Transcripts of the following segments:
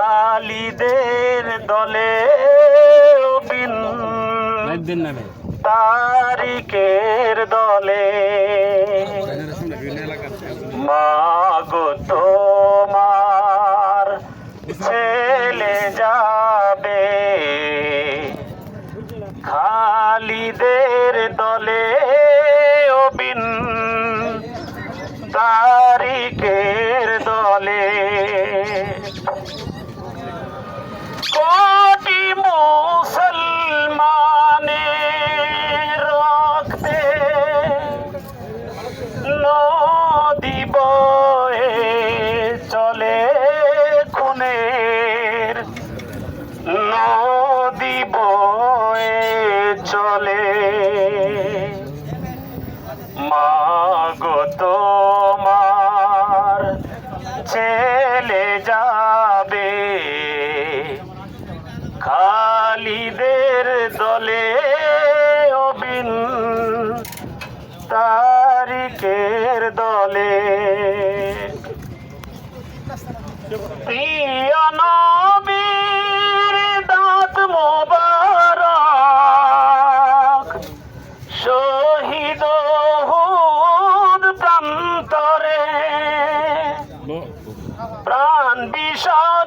খালিদের দলে তারিকের দলে। মাগো তোমার ছেলে যাবে। খালিদের দলে অবিন তারিখের দলে অবিন তারিকের দলে। প্রিয় নবীর দাঁত মোবারক শহীদ হুদ প্রান্তরে। প্রাণ বিসর্জন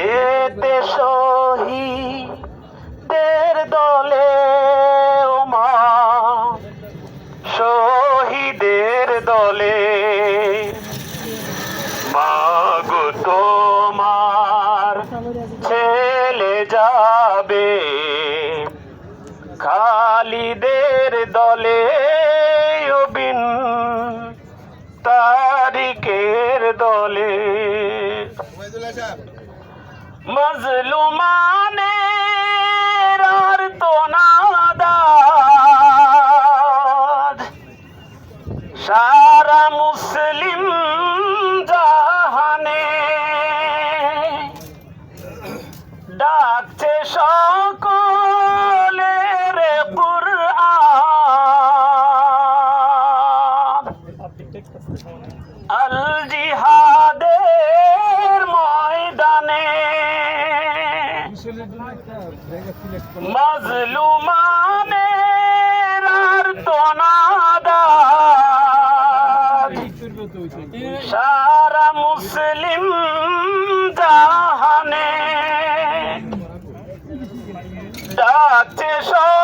যেতে শহীদের দলে ও মা শহীদের দলে। মাগো তোমার ছেলে যাবে খালিদের দলে, অবিন তারিকের দলে। মজলুমানের আর তো সারা মুসলিম জাহানে ডাকছে সকলের কুরআন। আল জিহাদের মাজলুমানের আর তোনাদাদ সারা মুসলিম জাহানে। ডাকছে সকলের